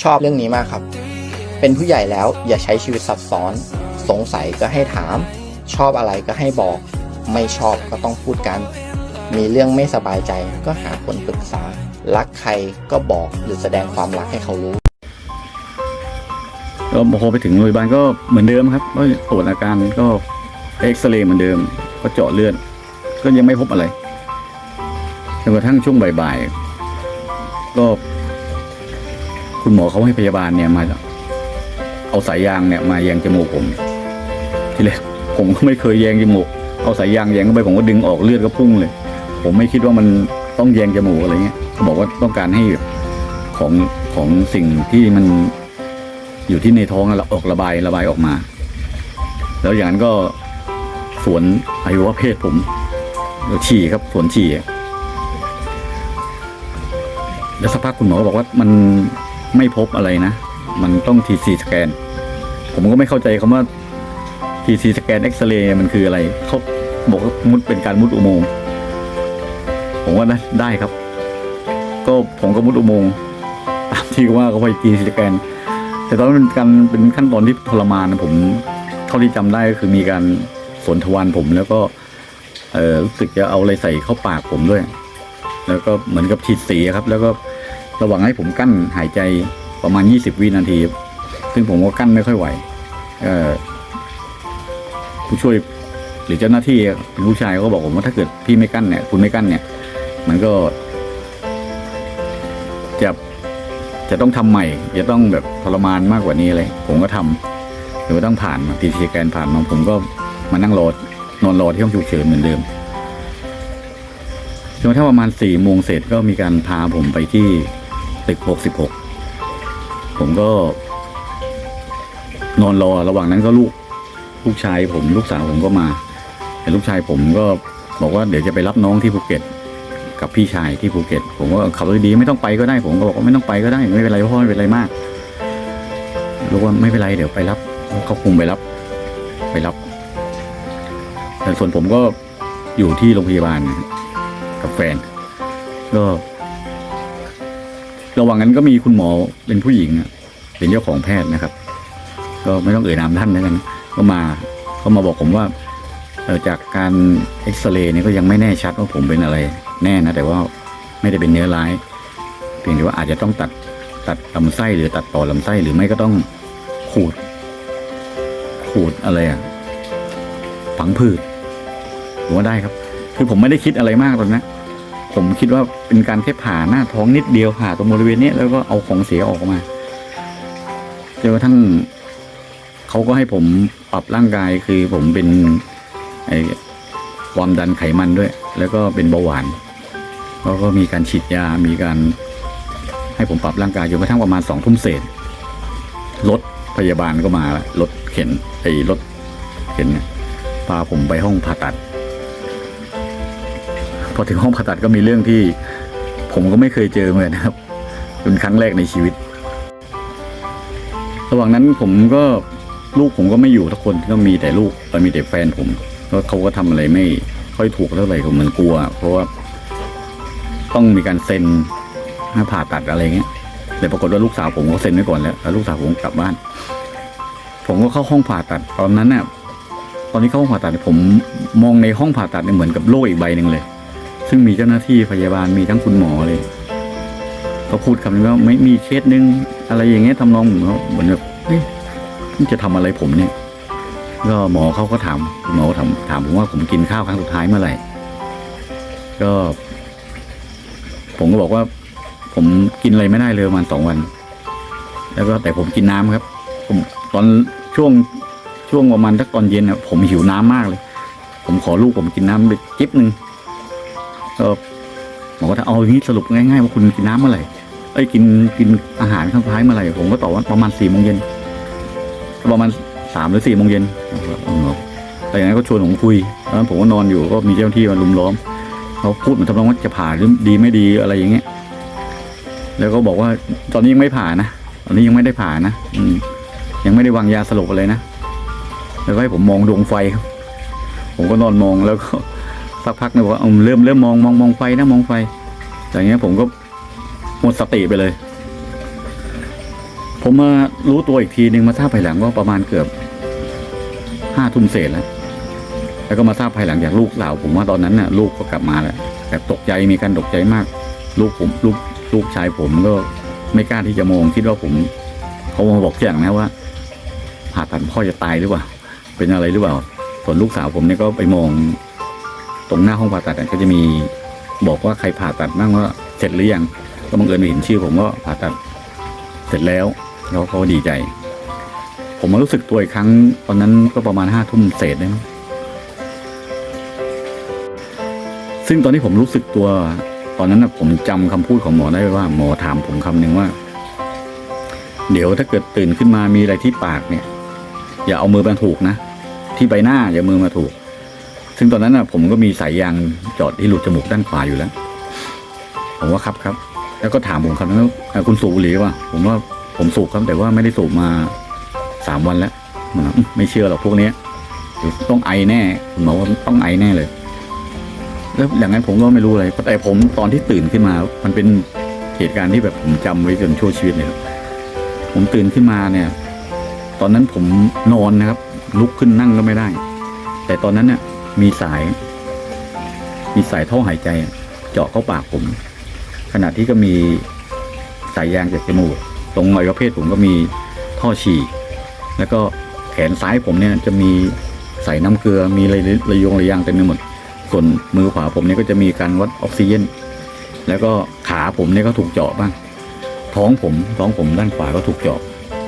ชอบเรื่องนี้มากครับ เป็นผู้ใหญ่แล้วอย่าใช้ชีวิตซับซ้อน สงสัยก็ให้ถาม ชอบอะไรก็ให้บอก ไม่ชอบก็ต้องพูดกัน มีเรื่องไม่สบายใจก็หาคนปรึกษา รักใครก็บอกหรือแสดงความรักให้เขารู้ก็พอไปถึงโรงพยาบาลก็เหมือนเดิมครับก็ตรวจอาการก็เอ็กซเรย์เหมือนเดิม ก็เจาะเลือดก็ยังไม่พบอะไรจนกระทั่งช่วงบ่ายๆก็ คุณหมอเขาให้พยาบาลเนี่ยมาเอาสายยางเนี่ยมาแยงจมูกผม ทีแรกผมก็ไม่เคยแยงจมูกเอาสายยางแยงเข้าไปผมก็ดึงออกเลือดก็พุ่งเลย ผมไม่คิดว่ามันต้องแยงจมูกอะไรเงี้ยเขาบอกว่าต้องการให้ของของสิ่งที่มันอยู่ที่ในท้องเราออกระบายระบายออกมา แล้วอย่างนั้นก็สวนอวัยวะเพศผมฉี่ครับสวนฉี่แล้วสักพักคุณหมอก็บอกว่ามัน ไม่พบอะไรนะ มันต้องทีซีสแกน ผมก็ไม่เข้าใจคำว่าทีซีสแกนเอ็กซเรย์มันคืออะไร เขาบอกว่ามุดเป็นการมุดอุโมงค์ผมว่าได้ได้ครับ ก็ผมก็มุดอุโมงค์ตามที่ว่าเขาไปทีซีสแกน แต่ตอนนั้นเป็นการเป็นขั้นตอนที่ทรมานนะผมเท่าที่จำได้ก็คือมีการสวนทวารผมแล้วก็รู้สึกจะเอาอะไรใส่เข้าปากผมด้วย แล้วก็เหมือนกับฉีดสีครับ แล้วก็ ระหว่างให้ผมกั้นหายใจประมาณ 20 วินาที ซึ่งผมก็กั้นไม่ค่อยไหวผู้ช่วยหรือเจ้าหน้าที่เป็นผู้ชายก็บอกผมว่าถ้าเกิดพี่ไม่กั้นเนี่ยคุณไม่กั้นเนี่ย มันก็ จะจะต้องทำใหม่ จะต้องแบบทรมานมากกว่านี้เลย ผมก็ทำหรือว่าต้องผ่านทีทีแกนผ่านมาผมก็มานั่งรอนอนรอที่ห้องฉุกเฉินเหมือนเดิมจนกระทั่งประมาณสี่โมงเสร็จก็มีการพาผมไปที่ ตึกหกสิบหกผมก็ นอนรอระหว่างนั้นก็ลูก ลูกชายผมลูกสาวผมก็มา แต่ลูกชายผมก็บอกว่าเดี๋ยวจะไปรับน้องที่ภูเก็ต กับพี่ชายที่ภูเก็ต ผมก็ขับรถดีไม่ต้องไปก็ได้ ผมก็บอกว่าไม่ต้องไปก็ได้ไม่เป็นไรพ่อไม่เป็นไรมากรู้ว่าไม่เป็นไรเดี๋ยวไปรับเขาคุมไปรับ ไปรับแต่ส่วนผมก็อยู่ที่โรงพยาบาลกับแฟน ก็ ระหว่างนั้นก็มีคุณหมอเป็นผู้หญิงเป็นเจ้าของแพทย์นะครับ ก็ไม่ต้องเอ่ยนามท่านแล้วกันก็มาก็มาบอกผมว่าจากการเอ็กซเรย์เนี่ยก็ยังไม่แน่ชัดว่าผมเป็นอะไร แน่นะแต่ว่าไม่ได้เป็นเนื้อร้ายเพียงแต่ว่าอาจจะต้องตัดตัดลำไส้หรือตัดต่อลำไส้หรือไม่ก็ต้องขูด ขูดอะไรอะฝังผืดผมว่าได้ครับ คือผมไม่ได้คิดอะไรมากตอนนั้น ผมคิดว่าเป็นการแค่ผ่าหน้าท้องนิดเดียวผ่าตรงบริเวณนี้แล้วก็เอาของเสียออกมาจนกระทั่งเขาก็ให้ผมปรับร่างกายคือผมเป็นไอความดันไขมันด้วย แล้วก็เป็นเบาหวานเขาก็มีการฉีดยา มีการ ให้ผมปรับร่างกายจนกระทั่งประมาณสองทุ่มเศษรถพยาบาลก็มาละรถเข็นไอ้รถเข็นเนี่ยพาผมไปห้องผ่าตัด พอถึงห้องผ่าตัดก็มีเรื่องที่ ผมก็ไม่เคยเจอเหมือนะครับเป็นครั้งแรกในชีวิต ระหว่างนั้นผมก็ลูกผมก็ไม่อยู่ทุกคนก็มีแต่ลูกเอ่มีแต่แฟนผมก็เขาก็ทำอะไรไม่ค่อยถูกเท่าไหร่ผมเหมือนกลัว เพราะว่าต้องมีการเซ็นให้ผ่าตัดอะไรเงี้ยแต่ปรากฏว่าลูกสาวผมก็เซ็นไว้ก่อนแล้วแล้วลูกสาวผมกลับบ้าน ผมก็เข้าห้องผ่าตัดตอนนั้นเนี่ยตอนนี้เข้าห้องผ่าตัดผมมองในห้องผ่าตัดเนี่ยเหมือนกับโลกอีกใบหนึ่งเลย ซึ่งมีเจ้าหน้าที่พยาบาลมีทั้งคุณหมอเลยเขาพูดคำนี้ว่าไม่มีเคสหนึ่งอะไรอย่างเงี้ยทำนองเหมือนเขาเหมือนแบบเฮ้ยนี่จะทำอะไรผมเนี่ย ก็หมอเขาก็ถามหมอถามถามผมว่าผมกินข้าวครั้งสุดท้ายเมื่อไหร่ ก็ ผมก็บอกว่า ผมกินอะไรไม่ได้เลยประมาณสองวัน แล้วก็แต่ผมกินน้ำครับ ผมตอนช่วงช่วงประมาณทักตอนเย็นนะผมหิวน้ำมากเลย ผมขอลูกผมกินน้ำไปจิ๊บหนึ่ง ก็หมอก็ถามเอาอย่างนี้สรุปง่ายๆว่าคุณกินน้ำเมื่อไหร่เอ้ยกินกินอาหารครั้งสุดท้ายเมื่อไหร่ผมก็ตอบว่าประมาณสี่โมงเย็นประมาณสามหรือสี่โมงเย็นอ๋อแต่อย่างนั้นก็ชวนผมคุยตอนนั้นผมก็นอนอยู่ก็มีเจ้าหน้าที่มาลุมล้อมเขาพูดเหมือนทำนองว่าจะผ่าหรือดีไม่ดีอะไรอย่างเงี้ย แล้วก็บอกว่าตอนนี้ยังไม่ผ่านะตอนนี้ยังไม่ได้ผ่านะอืมยังไม่ได้วางยาสลบอะไรนะแล้วก็ให้ผมมองดวงไฟครับผมก็นอนมองแล้วก็ สักพักนึงบอกว่าเอาเริ่มเริ่มมองมองมองไฟนะมองไฟ อย่างเงี้ยผมก็หมดสติไปเลย ผมมารู้ตัวอีกทีหนึ่งมาทราบภายหลังว่าประมาณเกือบห้าทุ่มเศษแล้วแล้วก็มาทราบภายหลังจากลูกสาวผมว่าตอนนั้นน่ะ ลูกก็กลับมาแล้วแต่ตกใจมีการตกใจมาก ลูกผมลูกลูกชายผมก็ไม่กล้าที่จะมองคิดว่าผมเขามาบอกอย่างนะว่าผ่าตัดพ่อจะตายหรือเปล่า เป็นอะไรหรือเปล่าส่วนลูกสาวผมเนี่ยก็ไปมอง ตรงหน้าห้องผ่าตัดอะก็จะมีบอกว่าใครผ่าตัดบ้างว่าเสร็จหรือยังก็บังเอิญเห็นชื่อ ผมว่าผ่าตัดเสร็จแล้วแล้วเขาดีใจ ผมมารู้สึกตัวอีกครั้ง ตอนนั้นก็ประมาณห้าทุ่มเศษได้มั้งซึ่งตอนที่ผมรู้สึกตัว ตอนนั้นนะผมจำคำพูดของหมอได้ว่า หมอถามผมคำหนึ่งว่า เดี๋ยวถ้าเกิดตื่นขึ้นมามีอะไรที่ปากเนี่ย อย่าเอามือมาถูกนะที่ใบหน้าอย่ามือมาถูก ซึ่งตอนนั้นนะผมก็มีสายยางจอดที่หลุดจมูกด้านขวาอยู่แล้ว ผมว่าครับครับ แล้วก็ถามผมคำนั้นว่าเอ่อคุณสูบบุหรี่ป่ะผมว่าผมสูบครับแต่ว่าไม่ได้สูบมาสามวันแล้วไม่เชื่อหรอกพวกเนี้ยต้องไอแน่หมอว่าต้องไอแน่เลย แล้วอย่างนั้นผมก็ไม่รู้อะไรแต่ผมตอนที่ตื่นขึ้นมา มันเป็นเหตุการณ์ที่แบบผมจำไว้จนชั่วชีวิตเลยครับผมตื่นขึ้นมาเนี่ย ตอนนั้นผมนอนนะครับ ลุกขึ้นนั่งก็ไม่ได้ แต่ตอนนั้นเนี่ย มีสาย มีสายท่อหายใจ เจาะเข้าปากผม ขณะที่ก็มีสายยางจากจมูก ตรงอวัยวะเพศผมก็มีท่อฉี่ แล้วก็แขนซ้ายผมเนี่ยจะมีใส่น้ำเกลือมีระระยงระยางเต็มไปหมด ส่วนมือขวาผมเนี่ยก็จะมีการวัดออกซิเจนแล้วก็ขาผมเนี่ยก็ถูกเจาะบ้าง ท้องผมท้องผมด้านขวาก็ถูกเจาะ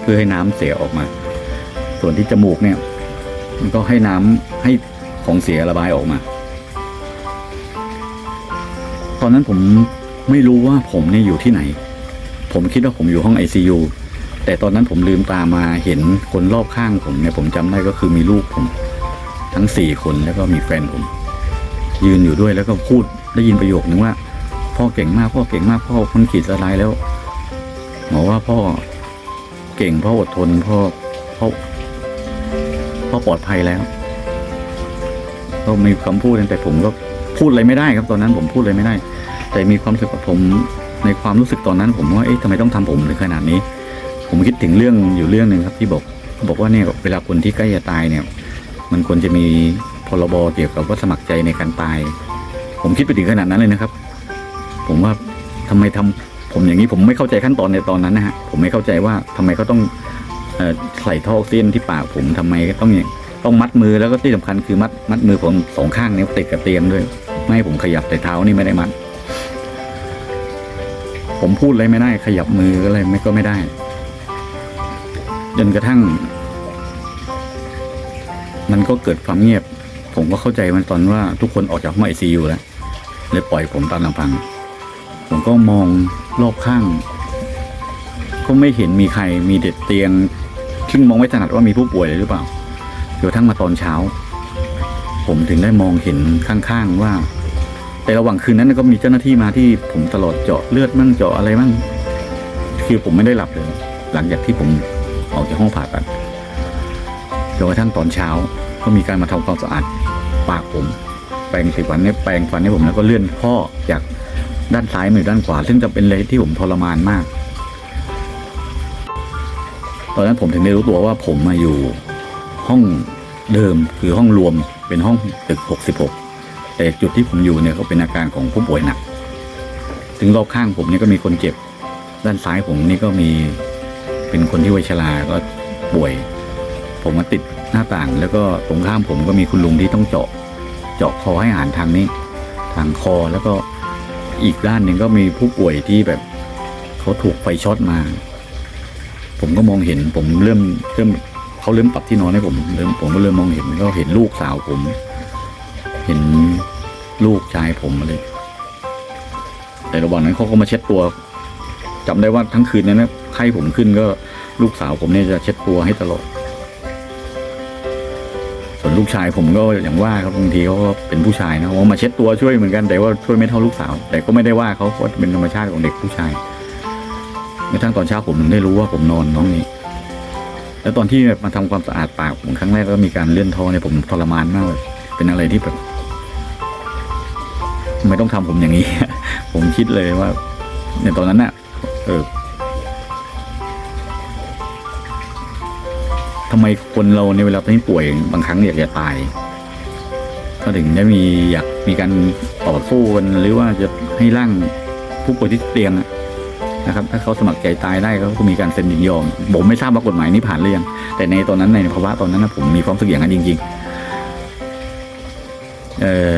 เพื่อให้น้ำเสียออกมา ส่วนที่จมูกเนี่ย มันก็ให้น้ำให้ ของเสียระบายออกมา ตอนนั้นผมไม่รู้ว่าผมเนี่ยอยู่ที่ไหน ผมคิดว่าผมอยู่ห้อง ICU แต่ตอนนั้นผมลืมตามาเห็นคนรอบข้างผมเนี่ยผมจำได้ก็คือมีลูกผม ทั้งสี่คนแล้วก็มีแฟนผม ยืนอยู่ด้วยแล้วก็พูดได้ยินประโยคนึงว่า พ่อเก่งมากพ่อเก่งมากพ่อพ้นขีดสลายแล้วหมอว่าพ่อเก่งพ่ออดทนพ่อพ่อพ่อปลอดภัยแล้ว ก็มีคำพูดนั้นแต่ผมก็พูดอะไรไม่ได้ครับตอนนั้นผมพูดอะไรไม่ได้ แต่มีความรู้สึกว่าผมในความรู้สึกตอนนั้น ผมว่าเอ๊ะทำไมต้องทำผมถึงขนาดนี้ ผมคิดถึงเรื่องอยู่เรื่องหนึ่งครับที่บอกบอกว่าเนี่ยเวลาคนที่ใกล้จะตายเนี่ย มันควรจะมีพรบเกี่ยวกับว่าสมัครใจในการตาย ผมคิดไปถึงขนาดนั้นเลยนะครับ ผมว่าทำไมทำผมอย่างนี้ผมไม่เข้าใจขั้นตอนในตอนนั้นนะฮะผมไม่เข้าใจว่าทำไมเขาต้องใส่ท่อออกซิเจนที่ปากผมทำไมต้องอย่าง ต้องมัดมือแล้วก็ที่สำคัญคือมัดมัดมือผมสองข้างเนี้ติดกับเตียงด้วย ไม่ให้ผมขยับแต่เท้านี่ไม่ได้มัด ผมพูดอะไรไม่ได้ ขยับมืออะไรไม่ก็ไม่ได้ จนกระทั่ง มันก็เกิดความเงียบ ผมก็เข้าใจมันตอนว่าทุกคนออกจากห้องไอซียูแล้วเลยปล่อยผมตามลำพัง ผมก็มองรอบข้าง ก็ไม่เห็นมีใครมีเด็ดเตียงซึ่งมองไม่ถนัดว่ามีผู้ป่วยหรือเปล่า จนทั่งมาตอนเช้า ผมถึงได้มองเห็นข้างๆว่า แต่ระหว่างคืนนั้นก็มีเจ้าหน้าที่มาที่ผมตลอดเจาะเลือดมั่งเจาะอะไรมั่งคือผมไม่ได้หลับเลย หลังจากที่ผมออกจากห้องผ่าตัดจนกระทั่งตอนเช้าก็มีการมาทำความสะอาดปากผม แปรงสีฟันเนี่แปรงฟันให้ผมแล้วก็เลื่อนข้อจากด้านซ้ายมาอยู่ด้านขวา ซึ่งจะเป็นเลยที่ผมทรมานมาก ตอนนั้นผมถึงได้รู้ตัวว่าผมมาอยู่ ห้องเดิมคือห้องรวมเป็นห้องตึก 66 แต่จุดที่ผมอยู่เนี่ยก็เป็นอาการของผู้ป่วยหนัก ถึงรอบข้างผมเนี่ยก็มีคนเจ็บ ด้านซ้ายผมนี่ก็มีเป็นคนที่วัยชราก็ป่วย ผมมาติดหน้าต่าง แล้วก็ตรงข้ามผมก็มีคุณลุงที่ต้องเจาะ เจาะคอให้อาหารทางนี้ ทางคอแล้วก็อีกด้านหนึ่งก็มีผู้ป่วยที่แบบเขาถูกไฟช็อตมา ผมก็มองเห็นผมเริ่มเริ่ม เขาเริ่มปรับที่นอนให้ผมเริ่มผมก็เริ่มมองเห็นก็เห็นลูกสาวผม เห็นลูกชายผมมาเลยแต่ระหว่างนั้นเขาก็มาเช็ดตัวจำได้ว่าทั้งคืนนั้นนะไข้ผมขึ้นก็ลูกสาวผมเนี่ยจะเช็ดตัวให้ตลอดส่วนลูกชายผมก็อย่างว่าครับบางทีเขาก็เป็นผู้ชายนะว่ามาเช็ดตัวช่วยเหมือนกันแต่ว่าช่วยไม่เท่าลูกสาว แต่ก็ไม่ได้ว่าเขาเพราะเป็นธรรมชาติของเด็กผู้ชายกระทั่งตอนเช้าผมถึงได้รู้ว่าผมนอนน้องนี้ แล้วตอนที่มาทำความสะอาดปากผมครั้งแรกก็มีการเลื่อนท่อเนี่ยผมทรมานมากเลยเป็นอะไรที่แบบทำไมต้องทำผมอย่างนี้ ผมคิดเลยว่าในตอนนั้นน่ะ เออผำไมคนเราในเวลาที่ป่วยบางครั้งอยากจะตาย ก็ถึงได้มีอยากมีการต่อสู้กันหรือว่าจะให้ร่างผู้ป่วยที่เตียงอะ นะครับถ้าเขาสมัครใจตายได้เขาก็มีการเซ็นยินยอมผมไม่ทราบว่ากฎหมายนี้ผ่านหรือยังแต่ในตอนนั้นในภาวะตอนนั้นนะผมมีความรู้สึกอย่างนั้นจริง ๆ เออ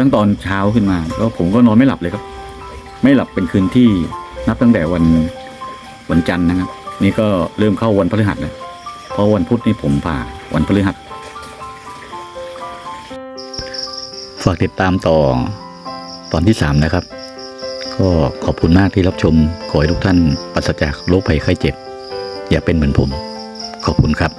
ตั้งตอนเช้าขึ้นมาก็ผมก็นอนไม่หลับเลยครับ ไม่หลับเป็นคืนที่นับตั้งแต่วันวันจันทร์นะครับ นี่ก็เริ่มเข้าวันพฤหัสแล้วเพราะวันพุธนี่ผมผ่าวันพฤหัสฝากติดตามต่อตอนที่สามนะครับ ก็ขอบคุณมากที่รับชม ขอให้ทุกท่านปราศจากโรคภัยไข้เจ็บ อย่าเป็นเหมือนผม ขอบคุณครับ